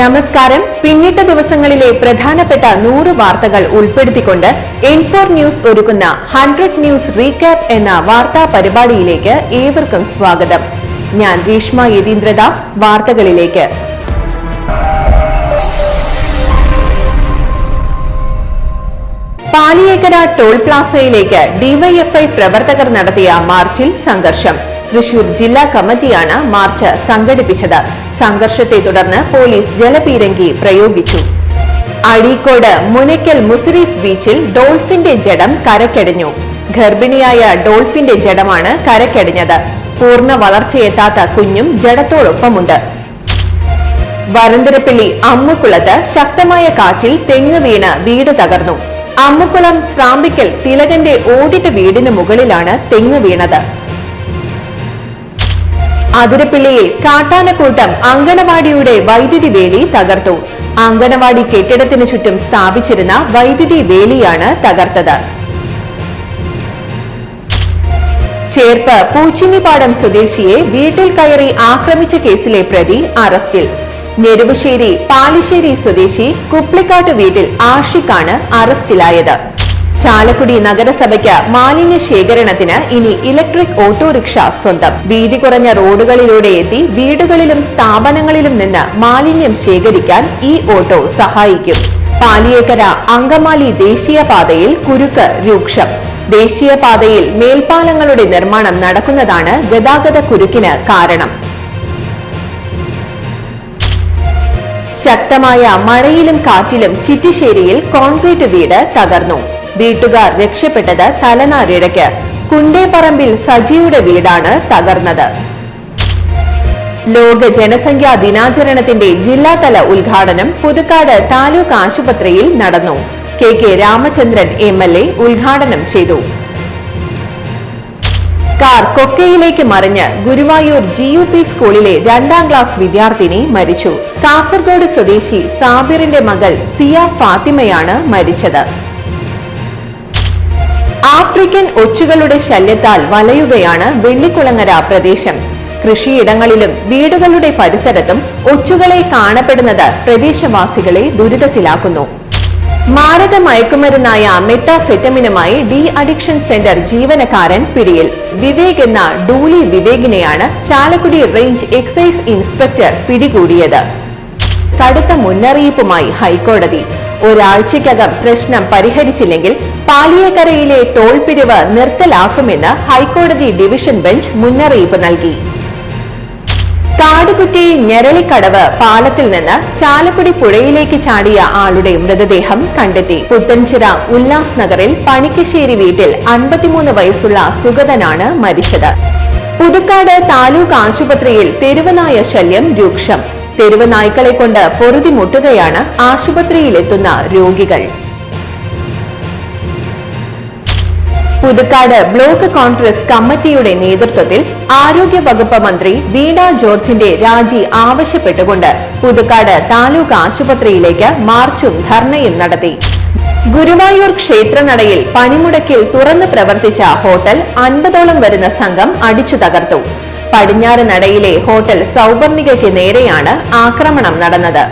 നമസ്കാരം. പിന്നിട്ട ദിവസങ്ങളിലെ പ്രധാനപ്പെട്ട നൂറ് വാർത്തകൾ ഉൾപ്പെടുത്തിക്കൊണ്ട് ഇൻഫോർ ന്യൂസ് ഒരുക്കുന്ന ഹൺഡ്രഡ് ന്യൂസ് റീക്യാപ്പ് എന്ന വാർത്താ പരിപാടിയിലേക്ക് ഏവർക്കും സ്വാഗതം. ഞാൻ രീഷ്മ യതീന്ദ്രദാസ് വാർത്തകളിലേക്ക്. പാലിയേക്കര ടോൾ പ്ലാസയിലേക്ക് ഡിവൈഎഫ്ഐ പ്രവർത്തകർ നടത്തിയ മാർച്ചിൽ സംഘർഷം. തൃശൂർ ജില്ലാ കമ്മിറ്റിയാണ് മാർച്ച് സംഘടിപ്പിച്ചത്. സംഘർഷത്തെ തുടർന്ന് പോലീസ് ജലപീരങ്കി പ്രയോഗിച്ചു. അഴീക്കോട് മുനയ്ക്കൽ മുസിരീസ് ബീച്ചിൽ ഡോൾഫിന്റെ ജഡം കരക്കടിഞ്ഞു. ഗർഭിണിയായ ഡോൾഫിന്റെ ജഡമാണ് കരക്കടിഞ്ഞത്. പൂർണ വളർച്ചയെത്താത്ത കുഞ്ഞും ജഡത്തോടൊപ്പമുണ്ട്. വരന്തരപ്പള്ളി അമ്മുക്കുളത്ത് ശക്തമായ കാറ്റിൽ തെങ്ങ് വീണ് വീട് തകർന്നു. അമ്മുക്കുളം സ്രാമ്പിക്കൽ തിലകന്റെ ഓടിട്ട വീടിന് മുകളിലാണ് തെങ്ങ് വീണത്. അതിരപ്പിള്ളിയിൽ കാട്ടാനക്കൂട്ടം അങ്കണവാടിയുടെ വൈദ്യുതി വേലി തകർത്തു. അങ്കണവാടി കെട്ടിടത്തിനു ചുറ്റും സ്ഥാപിച്ചിരുന്ന വൈദ്യുതി വേലിയാണ് തകർത്തത്. ചേർപ്പ് പൂച്ചിനിപ്പാടം സ്വദേശിയെ വീട്ടിൽ കയറി ആക്രമിച്ച കേസിലെ പ്രതി അറസ്റ്റിൽ. നെരുവശ്ശേരി പാലിശ്ശേരി സ്വദേശി കുപ്ലിക്കാട്ട് വീട്ടിൽ ആഷിഖാണ് അറസ്റ്റിലായത്. ചാലക്കുടി നഗരസഭയ്ക്ക് മാലിന്യ ശേഖരണത്തിന് ഇനി ഇലക്ട്രിക് ഓട്ടോറിക്ഷ സ്വന്തം. വീതി കുറഞ്ഞ റോഡുകളിലൂടെ എത്തി വീടുകളിലും സ്ഥാപനങ്ങളിലും നിന്ന് മാലിന്യം ശേഖരിക്കാൻ ഈ ഓട്ടോ സഹായിക്കും. പാലിയേക്കര അങ്കമാലി ദേശീയപാതയിൽ കുരുക്ക് രൂക്ഷം. ദേശീയപാതയിൽ മേൽപ്പാലങ്ങളുടെ നിർമ്മാണം നടക്കുന്നതാണ് ഗതാഗത കുരുക്കിന് കാരണം. ശക്തമായ മഴയിലും കാറ്റിലും ചിറ്റിശ്ശേരിയിൽ കോൺക്രീറ്റ് വീട് തകർന്നു. വീട്ടുകാർ രക്ഷപ്പെട്ടത് തലനാരിഴയ്ക്ക്. കുണ്ടേപ്പറമ്പിൽ സജിയുടെ വീടാണ് തകർന്നത്. ലോക ജനസംഖ്യാ ദിനാചരണത്തിന്റെ ജില്ലാതല ഉദ്ഘാടനം പുതുക്കാട് താലൂക്ക് ആശുപത്രിയിൽ നടന്നു. K K Ramachandran M L A ഉദ്ഘാടനം ചെയ്തു. കാർ കൊക്കയിലേക്ക് മറിഞ്ഞ് ഗുരുവായൂർ ജി യു പി സ്കൂളിലെ രണ്ടാം ക്ലാസ് വിദ്യാർത്ഥിനി മരിച്ചു. കാസർഗോഡ് സ്വദേശി സാബിറിന്റെ മകൾ സിയ ഫാത്തിമയാണ് മരിച്ചത്. ആഫ്രിക്കൻ ഒച്ചുകളുടെ ശല്യത്താൽ വലയുകയാണ് വെള്ളിക്കുളങ്ങര പ്രദേശം. കൃഷിയിടങ്ങളിലും വീടുകളുടെ പരിസരത്തും ഒച്ചുകളെ കാണപ്പെടുന്നത് പ്രദേശവാസികളെ ദുരിതത്തിലാക്കുന്നു. മാരക മയക്കുമരുന്നായ മെറ്റാഫെറ്റമിനുമായി ഡി അഡിക്ഷൻ സെന്റർ ജീവനക്കാരൻ പിടിയിൽ. വിവേക് എന്ന ഡൂലി വിവേകിനെയാണ് ചാലക്കുടി റേഞ്ച് എക്സൈസ് ഇൻസ്പെക്ടർ പിടികൂടിയത്. കടുത്ത മുന്നറിയിപ്പുമായി ഹൈക്കോടതി. ഒരാഴ്ചയ്ക്കകം പ്രശ്നം പരിഹരിച്ചില്ലെങ്കിൽ പാലിയേക്കരയിലെ ടോൾ പിരിവ് നിർത്തലാക്കുമെന്ന് ഹൈക്കോടതി ഡിവിഷൻ ബെഞ്ച് മുന്നറിയിപ്പ് നൽകി. കാടുകുറ്റി ഞെരളിക്കടവ് പാലത്തിൽ നിന്ന് ചാലക്കുടി പുഴയിലേക്ക് ചാടിയ ആളുടെ മൃതദേഹം കണ്ടെത്തി. പുത്തൻചിറ ഉല്ലാസ് നഗറിൽ പണിക്കശ്ശേരി വീട്ടിൽ അൻപത്തിമൂന്ന് വയസ്സുള്ള സുഗതനാണ് മരിച്ചത്. പുതുക്കാട് താലൂക്ക് ആശുപത്രിയിൽ തെരുവനായ ശല്യം രൂക്ഷം. തെരുവ് നായ്ക്കളെ കൊണ്ട് പൊറുതിമുട്ടുകയാണ് ആശുപത്രിയിലെത്തുന്ന രോഗികൾ. പുതുക്കാട് ബ്ലോക്ക് കോൺഗ്രസ് കമ്മിറ്റിയുടെ നേതൃത്വത്തിൽ ആരോഗ്യ വകുപ്പ് മന്ത്രി വീണ ജോർജിന്റെ രാജി ആവശ്യപ്പെട്ടുകൊണ്ട് പുതുക്കാട് താലൂക്ക് ആശുപത്രിയിലേക്ക് മാർച്ചും ധർണയും നടത്തി. ഗുരുവായൂർ ക്ഷേത്രനടയിൽ പനിമുടക്കിൽ തുറന്നു പ്രവർത്തിച്ച ഹോട്ടൽ അൻപതോളം വരുന്ന സംഘം അടിച്ചു തകർത്തു. പടിഞ്ഞാറ് ഹോട്ടൽ സൗവർണികയ്ക്ക് നേരെയാണ് ആക്രമണം നടന്നത്.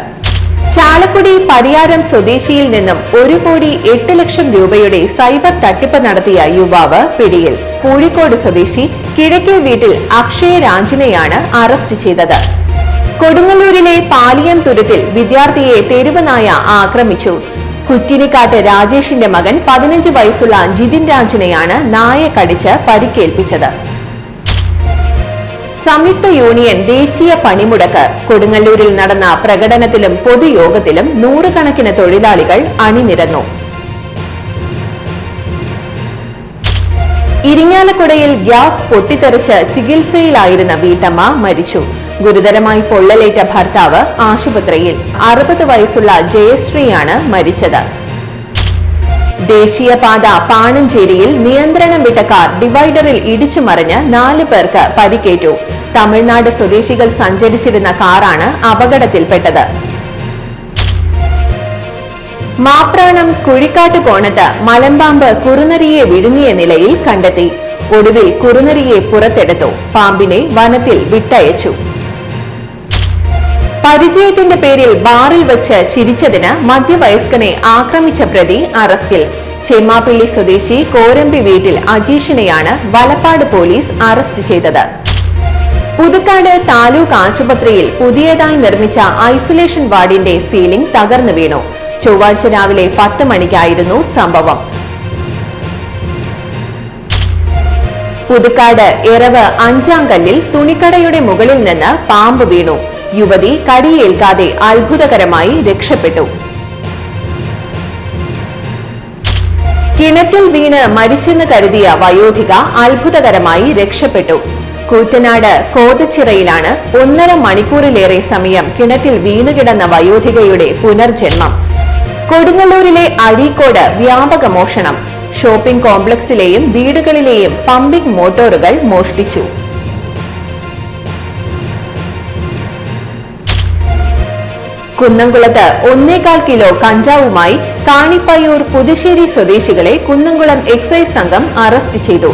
ചാലക്കുടി പരിയാരം സ്വദേശിയിൽ നിന്നും ഒരു കോടി എട്ട് ലക്ഷം രൂപയുടെ സൈബർ തട്ടിപ്പ് നടത്തിയ യുവാവ് പിടിയിൽ. കോഴിക്കോട് സ്വദേശി കിഴക്കേ വീട്ടിൽ അക്ഷയ രാജിനെയാണ് അറസ്റ്റ് ചെയ്തത്. കൊടുങ്ങല്ലൂരിലെ പാലിയം തുരുത്തിൽ വിദ്യാർത്ഥിയെ തെരുവനായ ആക്രമിച്ചു. കുറ്റിനിക്കാട്ട് രാജേഷിന്റെ മകൻ പതിനഞ്ച് വയസ്സുള്ള ജിതിൻ രാജിനെയാണ് നായ കടിച്ച് പരിക്കേൽപ്പിച്ചത്. സംയുക്ത യൂണിയൻ ദേശീയ പണിമുടക്ക്. കൊടുങ്ങല്ലൂരിൽ നടന്ന പ്രകടനത്തിലും പൊതുയോഗത്തിലും നൂറുകണക്കിന് തൊഴിലാളികൾ അണിനിരന്നു. ഇരിങ്ങാലക്കുടയിൽ ഗ്യാസ് പൊട്ടിത്തെറിച്ച് ചികിത്സയിലായിരുന്ന വീട്ടമ്മ മരിച്ചു. ഗുരുതരമായി പൊള്ളലേറ്റ ഭർത്താവ് ആശുപത്രിയിൽ. അറുപത് വയസ്സുള്ള ജയശ്രീയാണ് മരിച്ചത്. ദേശീയപാത പാണഞ്ചേരിയിൽ നിയന്ത്രണം വിട്ട കാർ ഡിവൈഡറിൽ ഇടിച്ചു മറിഞ്ഞ് നാല് പേർക്ക് പരിക്കേറ്റു. തമിഴ്നാട് സ്വദേശികൾ സഞ്ചരിച്ചിരുന്ന കാറാണ് അപകടത്തിൽപ്പെട്ടത്. മാപ്രാണം കുഴിക്കാട്ട് കോണത്ത് മലമ്പാമ്പ് കുറുനരിയെ വിഴുങ്ങിയ നിലയിൽ കണ്ടെത്തി. ഒടുവിൽ കുറുനരിയെ പുറത്തെടുത്തു. പാമ്പിനെ വനത്തിൽ വിട്ടയച്ചു. പരിചയത്തിന്റെ പേരിൽ ബാറിൽ വെച്ച് ചിരിച്ചതിന് മധ്യവയസ്കനെ ആക്രമിച്ച പ്രതി അറസ്റ്റിൽ. ചെമ്മാപ്പിള്ളി സ്വദേശി കോരമ്പി വീട്ടിൽ അജീഷിനെയാണ് വലപ്പാട് പോലീസ് അറസ്റ്റ് ചെയ്തത്. പുതുക്കാട് താലൂക്ക് ആശുപത്രിയിൽ പുതിയതായി നിർമ്മിച്ച ഐസൊലേഷൻ വാർഡിന്റെ സീലിംഗ് തകർന്നു വീണു. ചൊവ്വാഴ്ച രാവിലെ പത്ത് മണിക്കായിരുന്നു സംഭവം. പുതുക്കാട് ഇറവ് അഞ്ചാം കല്ലിൽ തുണിക്കടയുടെ മുകളിൽ നിന്ന് പാമ്പ് വീണു. യുവതി കടിയേൽക്കാതെ അത്ഭുതകരമായി രക്ഷപ്പെട്ടു. കിണറ്റിൽ വീണ് മരിച്ചെന്ന് കരുതിയ വയോധിക അത്ഭുതകരമായി രക്ഷപ്പെട്ടു. കൂറ്റനാട് കോതച്ചിറയിലാണ് ഒന്നര മണിക്കൂറിലേറെ സമയം കിണറ്റിൽ വീണുകിടന്ന വയോധികയുടെ പുനർജന്മം. കൊടുങ്ങല്ലൂരിലെ അഴീക്കോട് വ്യാപക മോഷണം. ഷോപ്പിംഗ് കോംപ്ലക്സിലെയും വീടുകളിലെയും പമ്പിംഗ് മോട്ടോറുകൾ മോഷ്ടിച്ചു. കുന്നംകുളത്ത് ഒന്നേകാൽ കിലോ കഞ്ചാവുമായി കാണിപ്പയ്യൂർ പുതുശ്ശേരി സ്വദേശികളെ കുന്നംകുളം എക്സൈസ് സംഘം അറസ്റ്റ് ചെയ്തു.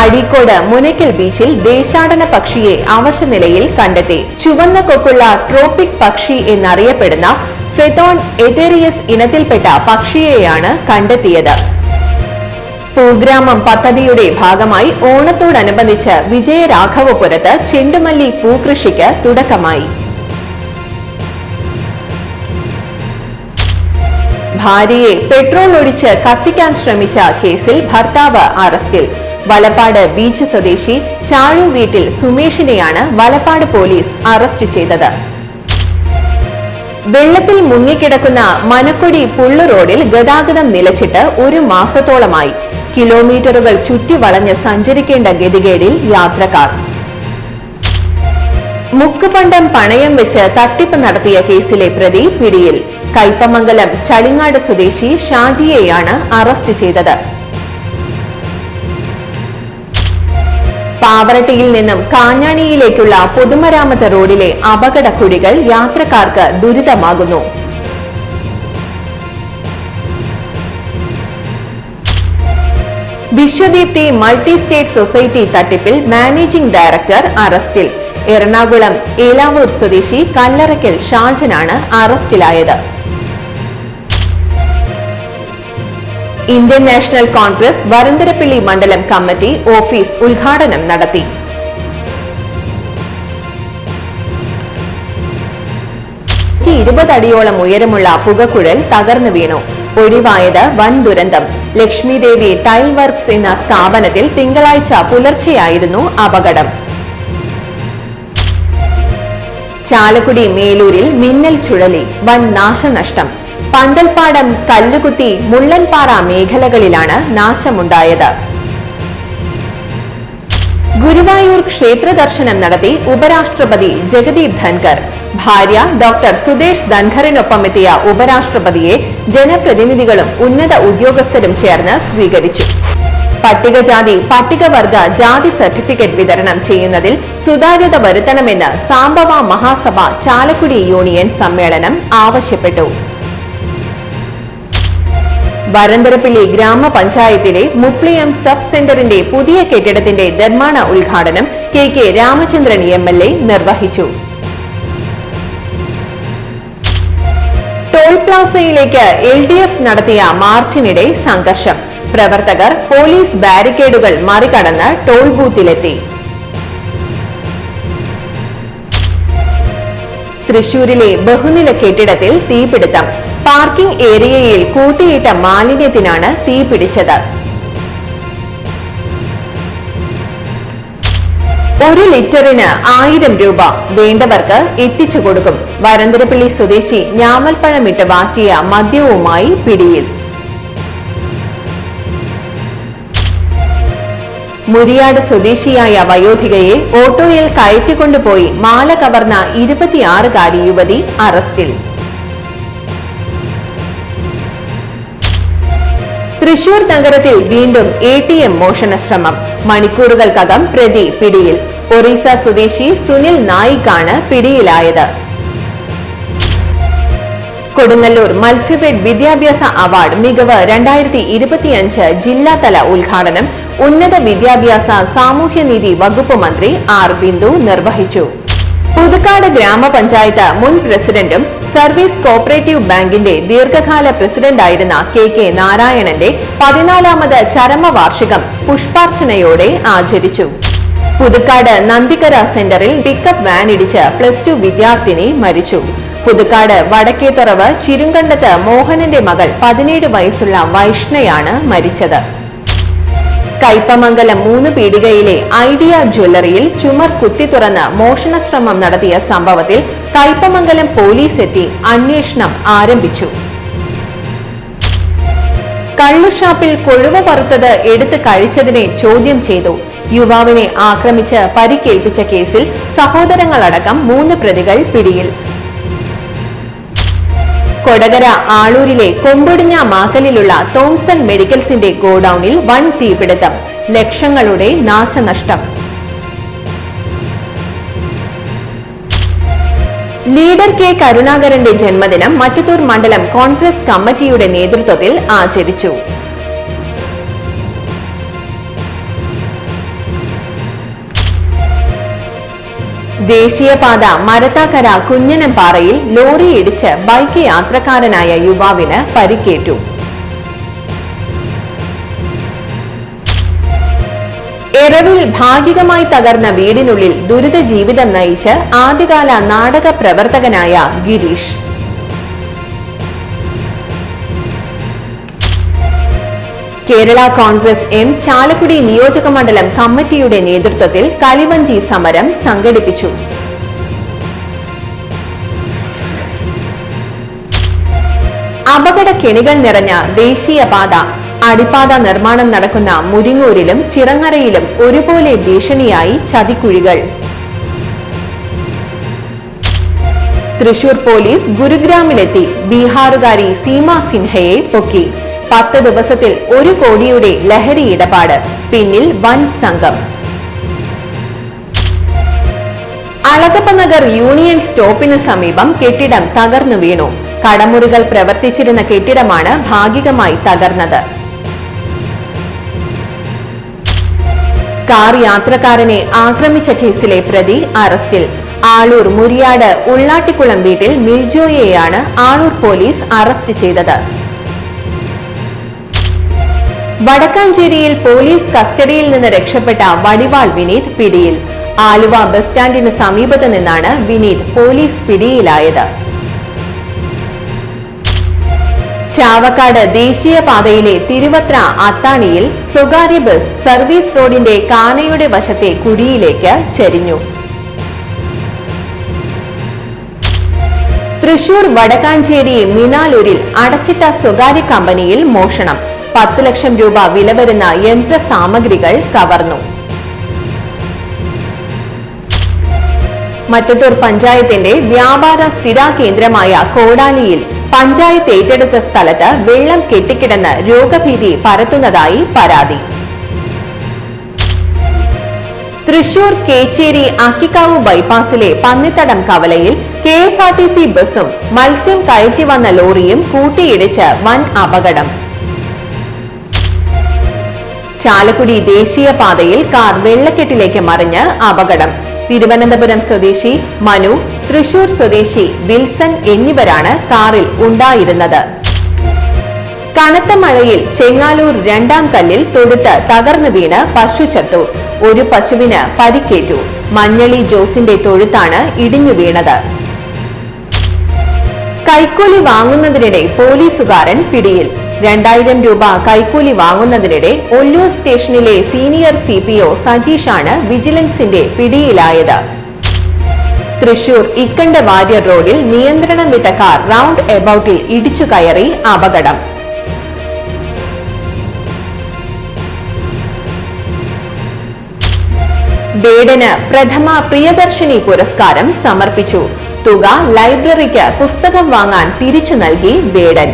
അഴീക്കോട് മുനയ്ക്കൽ ബീച്ചിൽ ദേശാടന പക്ഷിയെ അവശ നിലയിൽ കണ്ടെത്തി. ചുവന്ന കൊക്കുള്ള ട്രോപ്പിക് പക്ഷി എന്നറിയപ്പെടുന്ന ഫെതോൺ എതേറിയസ് ഇനത്തിൽപ്പെട്ട പക്ഷിയെയാണ് കണ്ടെത്തിയത്. പൂഗ്രാമം പദ്ധതിയുടെ ഭാഗമായി ഓണത്തോടനുബന്ധിച്ച് വിജയരാഘവപുരത്ത് ചെണ്ടുമല്ലി പൂകൃഷിക്ക് തുടക്കമായി. ഭാര്യയെ പെട്രോൾ ഒഴിച്ച് കത്തിക്കാൻ ശ്രമിച്ച കേസിൽ ഭർത്താവ് അറസ്റ്റിൽ. വലപ്പാട് ബീച്ച് സ്വദേശി ചാഴു വീട്ടിൽ സുമേഷിനെയാണ് വലപ്പാട് പോലീസ് അറസ്റ്റ് ചെയ്തത്. വെള്ളത്തിൽ മുങ്ങിക്കിടക്കുന്ന മനക്കൊടി പുള്ളു റോഡിൽ ഗതാഗതം നിലച്ചിട്ട് ഒരു മാസത്തോളമായി. കിലോമീറ്ററുകൾ ചുറ്റി വളഞ്ഞ് സഞ്ചരിക്കേണ്ട ഗതികേടിൽ യാത്രക്കാർ. മുക്കുപണ്ടം പണയം വെച്ച് തട്ടിപ്പ് നടത്തിയ കേസിലെ പ്രതി പിടിയിൽ. കൈപ്പമംഗലം ചളിങ്ങാട് സ്വദേശി ഷാജിയെയാണ് അറസ്റ്റ് ചെയ്തത്. പാവറട്ടിയിൽ നിന്നും കാഞ്ഞാണിയിലേക്കുള്ള പൊതുമരാമത്ത് റോഡിലെ അപകടക്കുഴികൾ യാത്രക്കാർക്ക് ദുരിതമാകുന്നു. വിശ്വദീപ്തി മൾട്ടി സ്റ്റേറ്റ് സൊസൈറ്റി തട്ടിപ്പിൽ മാനേജിംഗ് ഡയറക്ടർ അറസ്റ്റിൽ. എറണാകുളം ഏലാവൂർ സ്വദേശി കല്ലറയ്ക്കൽ ഷാജനാണ് അറസ്റ്റിലായത്. ഇന്ത്യൻ നാഷണൽ കോൺഗ്രസ് വരന്തരപ്പിള്ളി മണ്ഡലം കമ്മിറ്റി ഓഫീസ് ഉദ്ഘാടനം നടത്തി. ഇരുപത് അടിയോളം ഉയരമുള്ള പുകക്കുഴൽ തകർന്നു വീണു. ഒഴിവായത് വൻ ദുരന്തം. ലക്ഷ്മി ദേവി ടൈൽ വർക്ക്സ് എന്ന സ്ഥാപനത്തിൽ തിങ്കളാഴ്ച പുലർച്ചെയായിരുന്നു അപകടം. ചാലക്കുടി മേലൂരിൽ മിന്നൽ ചുഴലി വൻ നാശനഷ്ടം. പന്തൽപ്പാടം കല്ലുകുത്തി മുള്ളൻപാറ മേഖലകളിലാണ് നാശമുണ്ടായത്. ഗുരുവായൂർ ക്ഷേത്ര ദർശനം നടത്തി ഉപരാഷ്ട്രപതി ജഗദീപ് ധൻകർ ഭാര്യ ഡോക്ടർ സുദേശ് ധൻഖറിനൊപ്പം എത്തിയ ഉപരാഷ്ട്രപതിയെ ജനപ്രതിനിധികളും ഉന്നത ഉദ്യോഗസ്ഥരും ചേർന്ന് സ്വീകരിച്ചു. പട്ടികജാതി പട്ടികവർഗ ജാതി സർട്ടിഫിക്കറ്റ് വിതരണം ചെയ്യുന്നതിൽ സുതാര്യത വരുത്തണമെന്ന് സാംബവ മഹാസഭ ചാലക്കുടി യൂണിയൻ സമ്മേളനം ആവശ്യപ്പെട്ടു. വരന്തരപ്പിള്ളി ഗ്രാമപഞ്ചായത്തിലെ മുപ്ലിയം സബ് സെന്ററിന്റെ പുതിയ കെട്ടിടത്തിന്റെ നിർമ്മാണ ഉദ്ഘാടനം K K Ramachandran M L A നിർവഹിച്ചു. ടോൾ പ്ലാസയിലേക്ക് എൽ ഡി എഫ് നടത്തിയ മാർച്ചിനിടെ സംഘർഷം. പ്രവർത്തകർ പോലീസ് ബാരിക്കേഡുകൾ മറികടന്ന് ടോൾ ബൂത്തിലെത്തി. തൃശൂരിലെ ബഹുനില കെട്ടിടത്തിൽ തീപിടുത്തം. പാർക്കിംഗ് ഏരിയയിൽ കൂട്ടിയിട്ട മാലിന്യത്തിനാണ് തീ പിടിച്ചത്. ഒരു ലിറ്ററിന് ആയിരം രൂപ വേണ്ടവർക്ക് എത്തിച്ചു കൊടുക്കും. വരന്തരപ്പള്ളി സ്വദേശി ഞാമൽപ്പഴമിട്ട് വാറ്റിയ മദ്യവുമായി പിടിയിൽ. മുരിയാട് സ്വദേശിയായ വയോധികയെ ഓട്ടോയിൽ കയറ്റിക്കൊണ്ടുപോയി മാല കവർന്ന ഇരുപത്തിയാറുകാരി യുവതി അറസ്റ്റിൽ. തൃശൂർ നഗരത്തിൽ വീണ്ടും എ ടി എം മോഷണ ശ്രമം മണിക്കൂറുകൾക്കകം പ്രതി പിടിയിൽ. ഒറീസ സ്വദേശി സുനിൽ നായിക്കാണ് പിടിയിലായത്. കൊടുങ്ങല്ലൂർ മത്സ്യഫെഡ് വിദ്യാഭ്യാസ അവാർഡ് മികവ് രണ്ടായിരത്തി ഇരുപത്തിയഞ്ച് ജില്ലാതല ഉദ്ഘാടനം ഉന്നത വിദ്യാഭ്യാസ സാമൂഹ്യനീതി വകുപ്പ് മന്ത്രി ആർ ബിന്ദു നിർവഹിച്ചു. പുതുക്കാട് ഗ്രാമപഞ്ചായത്ത് മുൻ പ്രസിഡന്റും സർവീസ് കോപ്പറേറ്റീവ് ബാങ്കിന്റെ ദീർഘകാല പ്രസിഡന്റായിരുന്ന കെ കെ നാരായണന്റെ പതിനാലാമത് ചരമവാർഷികം പുഷ്പാർച്ചനയോടെ ആചരിച്ചു. പുതുക്കാട് നന്ദിക്കര സെന്ററിൽ പിക്കപ്പ് വാൻ ഇടിച്ച് പ്ലസ് ടു വിദ്യാർത്ഥിനി മരിച്ചു. പുതുക്കാട് വടക്കേത്തുറവ് ചിരുങ്കണ്ടത്ത് മോഹനന്റെ മകൾ പതിനേഴ് വയസ്സുള്ള വൈഷ്ണയാണ് മരിച്ചത്. കയ്പമംഗലം മൂന്ന് പീടികയിലെ ഐഡിയ ജ്വല്ലറിയിൽ ചുമർ കുത്തി തുറന്ന് മോഷണശ്രമം നടത്തിയ സംഭവത്തിൽ കയ്പമംഗലം പോലീസ് എത്തി അന്വേഷണം ആരംഭിച്ചു. കള്ളുഷാപ്പിൽ കൊഴുവ വറുത്തത് എടുത്ത് കഴിച്ചതിനെ ചോദ്യം ചെയ്തു. യുവാവിനെ ആക്രമിച്ച് പരിക്കേൽപ്പിച്ച കേസിൽ സഹോദരങ്ങളടക്കം മൂന്ന് പ്രതികൾ പിടിയിൽ. കൊടകര ആളൂരിലെ കൊമ്പൊടിഞ്ഞ മാക്കലിലുള്ള തോംസൺ മെഡിക്കൽസിന്റെ ഗോഡൌണിൽ വൻ തീപിടുത്തം. ലക്ഷങ്ങളുടെ നാശനഷ്ടം. ലീഡർ കെ കരുണാകരന്റെ ജന്മദിനം മറ്റത്തൂർ മണ്ഡലം കോൺഗ്രസ് കമ്മിറ്റിയുടെ നേതൃത്വത്തിൽ ആചരിച്ചു. ദേശീയപാത മരത്താക്കര കുഞ്ഞനംപാറയിൽ ലോറി ഇടിച്ച് ബൈക്ക് യാത്രക്കാരനായ യുവാവിന് പരിക്കേറ്റു. എറവിൽ ഭാഗികമായി തകർന്ന വീടിനുള്ളിൽ ദുരിത ജീവിതം നയിച്ച് ആദ്യകാല നാടക പ്രവർത്തകനായ ഗിരീഷ്. കേരള കോൺഗ്രസ് എം ചാലക്കുടി നിയോജക മണ്ഡലം കമ്മിറ്റിയുടെ നേതൃത്വത്തിൽ കളിവഞ്ചി സമരം സംഘടിപ്പിച്ചു. അപകട കെണികൾ നിറഞ്ഞ ദേശീയപാത അടിപ്പാത നിർമ്മാണം നടക്കുന്ന മുരിങ്ങൂരിലും ചിറങ്ങരയിലും ഒരുപോലെ ഭീഷണിയായി ചതിക്കുഴികൾ. തൃശൂർ പോലീസ് ഗുരുഗ്രാമിലെത്തി. ബീഹാറുകാരി സീമ സിൻഹയെ പൊക്കി. പത്ത് ദിവസത്തിൽ ഒരു കോടിയുടെ ലഹരി ഇടപാട്. പിന്നിൽ വൻ സംഘം. അളകപ്പ നഗർ യൂണിയൻ സ്റ്റോപ്പിന് സമീപം കെട്ടിടം തകർന്നു വീണു. കടമുറികൾ പ്രവർത്തിച്ചിരുന്ന കെട്ടിടമാണ് ഭാഗികമായി തകർന്നത്. കാർ യാത്രക്കാരനെ ആക്രമിച്ച കേസിലെ പ്രതി അറസ്റ്റിൽ. ആളൂർ മുരിയാട് ഉള്ളാട്ടിക്കുളം വീട്ടിൽ മിൽജോയെയാണ് ആളൂർ പോലീസ് അറസ്റ്റ് ചെയ്തത്. വടക്കാഞ്ചേരിയിൽ പോലീസ് കസ്റ്റഡിയിൽ നിന്ന് രക്ഷപ്പെട്ട വടിവാൾ വിനീത് പിടിയിൽ. ആലുവ ബസ് സ്റ്റാൻഡിന് സമീപത്ത് നിന്നാണ് വിനീത് പോലീസ് പിടിയിലായത്. ചാവക്കാട് ദേശീയപാതയിലെ തിരുവത്ര അത്താണിയിൽ സ്വകാര്യ ബസ് സർവീസ് റോഡിന്റെ കാനയുടെ വശത്തെ കുഴിയിലേക്ക് ചരിഞ്ഞു. തൃശൂർ വടക്കാഞ്ചേരി മിനാലൂരിൽ അടച്ചിട്ട സ്വകാര്യ കമ്പനിയിൽ മോഷണം. പത്ത് ലക്ഷം രൂപ വില വരുന്ന യന്ത്ര സാമഗ്രികൾ കവർന്നു. മറ്റത്തൂർ പഞ്ചായത്തിന്റെ വ്യാപാര സ്ഥിരാ കേന്ദ്രമായ കോടാലിയിൽ പഞ്ചായത്ത് ഏറ്റെടുത്ത സ്ഥലത്ത് വെള്ളം കെട്ടിക്കിടന്ന് രോഗഭീതി പരത്തുന്നതായി പരാതി. തൃശൂർ കേച്ചേരി അക്കിക്കാവ് ബൈപ്പാസിലെ പന്നിത്തടം കവലയിൽ K S R T C ബസും മത്സ്യം കയറ്റി വന്ന ലോറിയും കൂട്ടിയിടിച്ച് വൻ അപകടം. ചാലക്കുടി ദേശീയപാതയിൽ കാർ വെള്ളക്കെട്ടിലേക്ക് മറിഞ്ഞ് അപകടം. തിരുവനന്തപുരം സ്വദേശി മനു തൃശൂർ സ്വദേശി വിൽസൺ എന്നിവരാണ് കാറിൽ ഉണ്ടായിരുന്നത്. കനത്ത മഴയിൽ ചെങ്ങാലൂർ രണ്ടാം കല്ലിൽ തൊടുത്ത് തകർന്നു വീണ് പശു ചത്തു. ഒരു പശുവിന് പരിക്കേറ്റു. മഞ്ഞളി ജോസിന്റെ തൊഴുത്താണ് ഇടിഞ്ഞു വീണത്. കൈക്കൂലി വാങ്ങുന്നതിനിടെ പോലീസുകാരൻ പിടിയിൽ. രണ്ടായിരം രൂപ കൈക്കൂലി വാങ്ങുന്നതിനിടെ ഒല്ലൂർ സ്റ്റേഷനിലെ സീനിയർ സി പി ഒ സജീഷാണ് വിജിലൻസിന്റെ പിടിയിലായത്. തൃശൂർ ഇക്കണ്ട വാര്യർ റോഡിൽ നിയന്ത്രണം വിട്ട കാർ റൗണ്ട് എബൌട്ടിൽ ഇടിച്ചു കയറി അപകടം. ബേഡന് പ്രഥമ പ്രിയദർശിനി പുരസ്കാരം സമർപ്പിച്ചു. തുക ലൈബ്രറിക്ക് പുസ്തകം വാങ്ങാൻ തിരിച്ചു നൽകി വേടൻ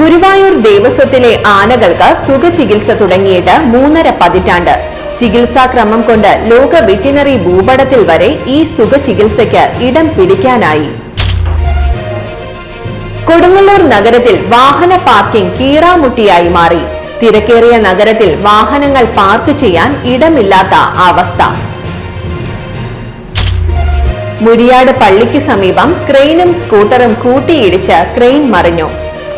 ഗുരുവായൂർ ദേവസ്വത്തിലെ ആനകൾക്ക് സുഖചികിത്സ തുടങ്ങിയിട്ട് മൂന്നര പതിറ്റാണ്ട്. ചികിത്സാക്രമം കൊണ്ട് ലോക വെറ്റിനറി ഭൂപടത്തിൽ വരെ ഈ സുഖചികിത്സയ്ക്ക് ഇടം പിടിക്കാനായി. കൊടുങ്ങല്ലൂർ നഗരത്തിൽ വാഹന പാർക്കിംഗ് കീറാമുട്ടിയായി മാറി. തിരക്കേറിയ നഗരത്തിൽ വാഹനങ്ങൾ പാർക്ക് ചെയ്യാൻ ഇടമില്ലാത്ത അവസ്ഥ. മുരിയാട് പള്ളിക്ക് സമീപം ക്രെയിനും സ്കൂട്ടറും കൂട്ടിയിടിച്ച് ക്രെയിൻ മറിഞ്ഞു.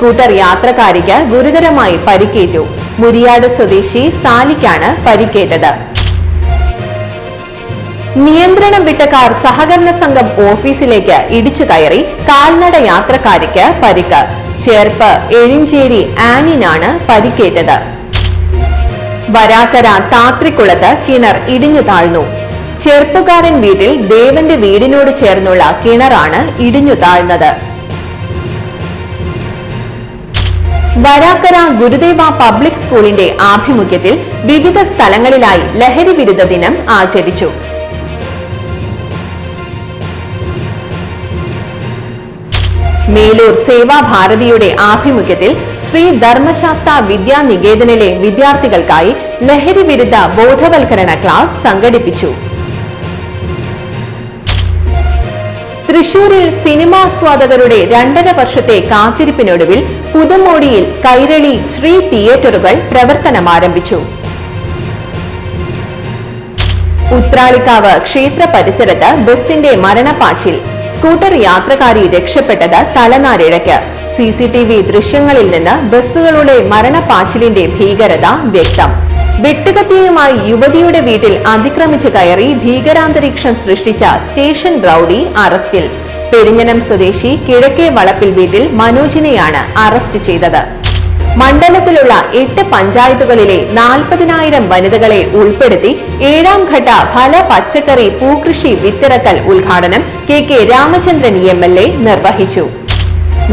സ്കൂട്ടർ യാത്രക്കാരിക്ക് ഗുരുതരമായി പരിക്കേറ്റു. മുരിയാട് സ്വദേശി സാലിക്കാണ് പരിക്കേറ്റത്. നിയന്ത്രണം വിട്ട കാർ സഹകരണ സംഘം ഓഫീസിലേക്ക് ഇടിച്ചു കയറി കാൽനട യാത്രക്കാരിക്ക് പരിക്ക്. ചേർപ്പ് എഴിഞ്ചേരി ആനിനാണ് പരിക്കേറ്റത്. വരാക്കര താത്രിക്കുളത്ത് കിണർ ഇടിഞ്ഞു താഴ്ന്നു. ചെറുപ്പക്കാരൻ വീട്ടിൽ ദേവന്റെ വീടിനോട് ചേർന്നുള്ള കിണറാണ് ഇടിഞ്ഞു താഴ്ന്നത്. വരാക്കര ഗുരുദേവ പബ്ലിക് സ്കൂളിന്റെ ആഭിമുഖ്യത്തിൽ വിവിധ സ്ഥലങ്ങളിലായി ലഹരി വിരുദ്ധ ദിനം ആചരിച്ചു. മേലൂർ സേവാഭാരതിയുടെ ആഭിമുഖ്യത്തിൽ ശ്രീ ധർമ്മശാസ്ത്ര വിദ്യാനികേതനിലെ വിദ്യാർത്ഥികൾക്കായി ലഹരി വിരുദ്ധ ബോധവൽക്കരണ ക്ലാസ് സംഘടിപ്പിച്ചു. തൃശൂരിൽ സിനിമാസ്വാദകരുടെ രണ്ടര വർഷത്തെ കാത്തിരിപ്പിനൊടുവിൽ പുതുമോടിയിൽ കൈരളി ശ്രീ തിയേറ്ററുകൾ പ്രവർത്തനം ആരംഭിച്ചു. ഉത്രാളിക്കാവ് ക്ഷേത്ര പരിസരത്ത് ബസിന്റെ മരണപ്പാച്ചിൽ. സ്കൂട്ടർ യാത്രക്കാരി രക്ഷപ്പെട്ടത് തലനാരിഴയ്ക്ക്. സി സി ടി വി ദൃശ്യങ്ങളിൽ നിന്ന് ബസ്സുകളുടെ മരണപ്പാച്ചിലിന്റെ ഭീകരത വ്യക്തം. വെട്ടുകത്തിയുമായി യുവതിയുടെ വീട്ടിൽ അതിക്രമിച്ചു കയറി ഭീകരാന്തരീക്ഷം സൃഷ്ടിച്ച സ്റ്റേഷൻ റൌഡി അറസ്റ്റിൽ. പെരിഞ്ഞനം സ്വദേശി കിഴക്കേ വളപ്പിൽ വീട്ടിൽ മനോജിനെയാണ് അറസ്റ്റ് ചെയ്തത്. മണ്ഡലത്തിലുള്ള എട്ട് പഞ്ചായത്തുകളിലെ നാൽപ്പതിനായിരം വനിതകളെ ഉൾപ്പെടുത്തി ഏഴാം ഘട്ട ഫല പച്ചക്കറി പൂകൃഷി വിത്തിറക്കൽ ഉദ്ഘാടനം K K Ramachandran M L A നിർവഹിച്ചു.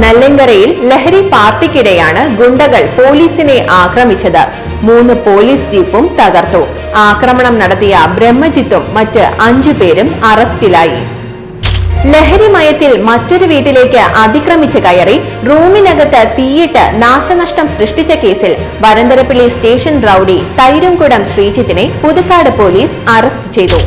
നല്ലങ്കരയിൽ ലഹരി പാർട്ടിക്കിടെയാണ് ഗുണ്ടകൾ പോലീസിനെ ആക്രമിച്ചത്. മൂന്ന് പോലീസ് ജീപ്പും തകർത്തു. ആക്രമണം നടത്തിയ ബ്രഹ്മജിത്തും മറ്റ് അഞ്ചു പേരും അറസ്റ്റിലായി. ലഹരിമയത്തിൽ മറ്റൊരു വീട്ടിലേക്ക് അതിക്രമിച്ച് കയറി റൂമിനകത്ത് തീയിട്ട് നാശനഷ്ടം സൃഷ്ടിച്ച കേസിൽ വരന്തരപ്പിള്ളി സ്റ്റേഷൻ റൌഡി തൈരുംകുടം ശ്രീജിത്തിനെ പുതുക്കാട് പോലീസ് അറസ്റ്റ് ചെയ്തു.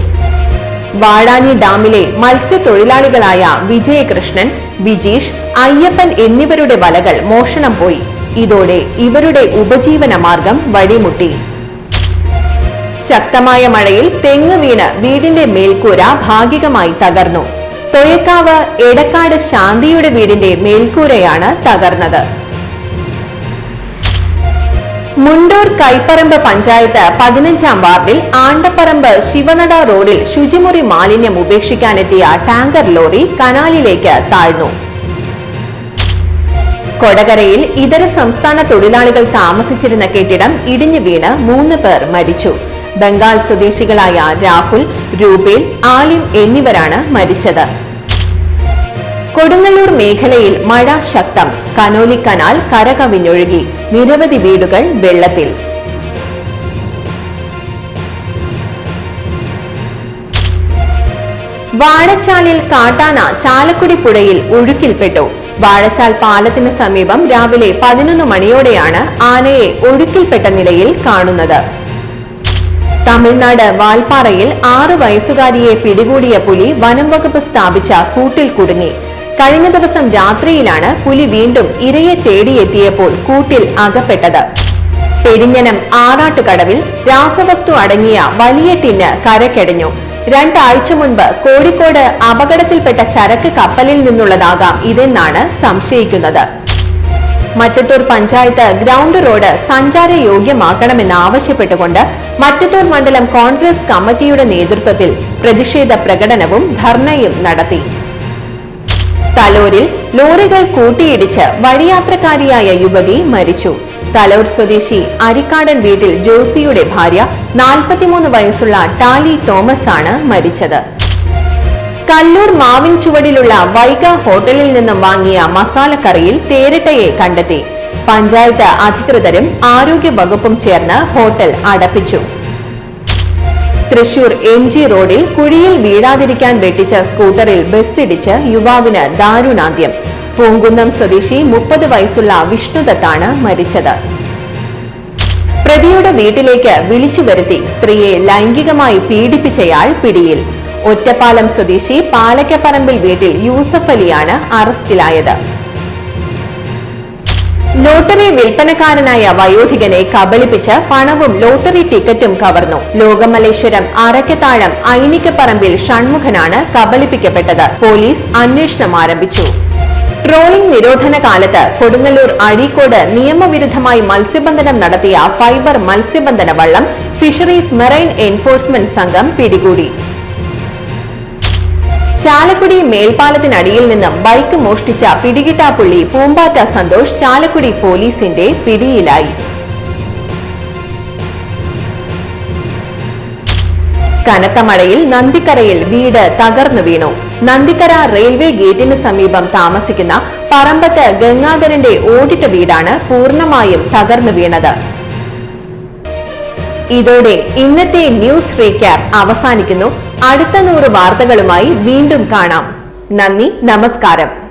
വാടാനി ഡാമിലെ മത്സ്യത്തൊഴിലാളികളായ വിജയകൃഷ്ണൻ വിജീഷ് അയ്യപ്പൻ എന്നിവരുടെ വലകൾ മോഷണം പോയി. ഇതോടെ ഇവരുടെ ഉപജീവന മാർഗം വഴിമുട്ടി. ശക്തമായ മഴയിൽ തെങ്ങ് വീണ് വീടിന്റെ മേൽക്കൂര ഭാഗികമായി തകർന്നു. തൊയക്കാവ് എടക്കാട് ശാന്തിയുടെ വീടിന്റെ മേൽക്കൂരയാണ് തകർന്നത്. മുണ്ടൂർ കൈപ്പറമ്പ് പഞ്ചായത്ത് പതിനഞ്ചാം വാർഡിൽ ആണ്ടപ്പറമ്പ് ശിവനട റോഡിൽ ശുചിമുറി മാലിന്യം ഉപേക്ഷിക്കാനെത്തിയ ടാങ്കർ ലോറി കനാലിലേക്ക് താഴ്ന്നു. കൊടകരയിൽ ഇതര സംസ്ഥാന തൊഴിലാളികൾ താമസിച്ചിരുന്ന കെട്ടിടം ഇടിഞ്ഞു വീണ് മൂന്ന് പേർ മരിച്ചു. ബംഗാൾ സ്വദേശികളായ രാഹുൽ രൂപേൽ ആലിം എന്നിവരാണ് മരിച്ചത്. കൊടുങ്ങല്ലൂർ മേഖലയിൽ മഴ ശക്തം. കനോലി കനാൽ കരകവിഞ്ഞൊഴുകി. നിരവധി വീടുകൾ വെള്ളത്തിൽ. വാഴച്ചാലിൽ കാട്ടാന ചാലക്കുടി പുഴയിൽ ഒഴുക്കിൽപ്പെട്ടു. വാഴച്ചാൽ പാലത്തിന് സമീപം രാവിലെ പതിനൊന്ന് മണിയോടെയാണ് ആനയെ ഒഴുക്കിൽപ്പെട്ട നിലയിൽ കാണുന്നത്. തമിഴ്നാട് വാൽപ്പാറയിൽ ആറു വയസ്സുകാരിയെ പിടികൂടിയ പുലി വനം വകുപ്പ് സ്ഥാപിച്ച കൂട്ടിൽ കുടുങ്ങി. കഴിഞ്ഞ ദിവസം രാത്രിയിലാണ് പുലി വീണ്ടും ഇരയെ തേടിയെത്തിയപ്പോൾ കൂട്ടിൽ അകപ്പെട്ടത്. പെരിഞ്ഞനം ആറാട്ടുകടവിൽ രാസവസ്തു അടങ്ങിയ വലിയ ടിന്ന് കരക്കടഞ്ഞു. രണ്ടാഴ്ച മുൻപ് കോഴിക്കോട് അപകടത്തിൽപ്പെട്ട ചരക്ക് കപ്പലിൽ നിന്നുള്ളതാകാം ഇതെന്നാണ് സംശയിക്കുന്നത്. മറ്റത്തൂർ പഞ്ചായത്ത് ഗ്രൗണ്ട് റോഡ് സഞ്ചാരയോഗ്യമാക്കണമെന്ന് ആവശ്യപ്പെട്ടുകൊണ്ട് മറ്റത്തൂർ മണ്ഡലം കോൺഗ്രസ് കമ്മിറ്റിയുടെ നേതൃത്വത്തിൽ പ്രതിഷേധ പ്രകടനവും ധർണയും നടത്തി. തലോരിൽ ലോറികൾ കൂട്ടിയിടിച്ച് വഴിയാത്രക്കാരിയായ യുവതി മരിച്ചു. തലോർ സ്വദേശി അരിക്കാടൻ വീട്ടിൽ ജോസിയുടെ ഭാര്യ നാൽപ്പത്തിമൂന്ന് വയസ്സുള്ള ടാലി തോമസ് ആണ് മരിച്ചത്. കല്ലൂർ മാവിൻ ചുവടിലുള്ള വൈഗ ഹോട്ടലിൽ നിന്നും വാങ്ങിയ മസാലക്കറിയിൽ തേരട്ടയെ കണ്ടെത്തി. പഞ്ചായത്ത് അധികൃതരും ആരോഗ്യ വകുപ്പും ചേർന്ന് ഹോട്ടൽ അടപ്പിച്ചു. തൃശൂർ എം ജി റോഡിൽ കുഴിയിൽ വീഴാതിരിക്കാൻ വെട്ടിച്ച സ്കൂട്ടറിൽ ബസ്സിടിച്ച് യുവാവിന് ദാരുണാന്ത്യം. പൂങ്കുന്നം സ്വദേശി മുപ്പത് വയസ്സുള്ള വിഷ്ണുദത്താണ് മരിച്ചത്. പ്രതിയുടെ വീട്ടിലേക്ക് വിളിച്ചു വരുത്തി സ്ത്രീയെ ലൈംഗികമായി പീഡിപ്പിച്ചയാൾ പിടിയിൽ. ഒറ്റപ്പാലം സ്വദേശി പാലക്കപ്പറമ്പിൽ വീട്ടിൽ യൂസഫ് അലിയാണ് അറസ്റ്റിലായത്. ലോട്ടറി വിൽപ്പനക്കാരനായ വയോധികനെ കബളിപ്പിച്ച് പണവും ലോട്ടറി ടിക്കറ്റും കവർന്നു. ലോകമലേശ്വരം അറക്കത്താഴം ഐനിക്കപ്പറമ്പിൽ ഷൺമുഖനാണ് കബളിപ്പിക്കപ്പെട്ടത്. പോലീസ് അന്വേഷണം ആരംഭിച്ചു. ട്രോളിംഗ് നിരോധന കാലത്ത് കൊടുങ്ങല്ലൂർ അഴീക്കോട് നിയമവിരുദ്ധമായി മത്സ്യബന്ധനം നടത്തിയ ഫൈബർ മത്സ്യബന്ധന വള്ളം ഫിഷറീസ് മെറൈൻ എൻഫോഴ്സ്മെന്റ് സംഘം പിടികൂടി. ചാലക്കുടി മേൽപ്പാലത്തിനടിയിൽ നിന്ന് ബൈക്ക് മോഷ്ടിച്ച പിടികിട്ടാപ്പുള്ളി പൂമ്പാറ്റ സന്തോഷ് ചാലക്കുടി പോലീസിന്റെ പിടിയിലായി. കനത്ത മഴയിൽ നന്ദിക്കരയിൽ വീട് തകർന്നു വീണു. നന്ദിക്കര റെയിൽവേ ഗേറ്റിന് സമീപം താമസിക്കുന്ന പറമ്പത്ത് ഗംഗാധരന്റെ ഓടിട്ട വീടാണ് പൂർണമായും തകർന്നു വീണത്. ഇതോടെ ഇന്നത്തെ ന്യൂസ് റീക്യാപ്പ് അവസാനിക്കുന്നു. അടുത്ത നൂറ് വാർത്തകളുമായി വീണ്ടും കാണാം. നന്ദി നമസ്കാരം.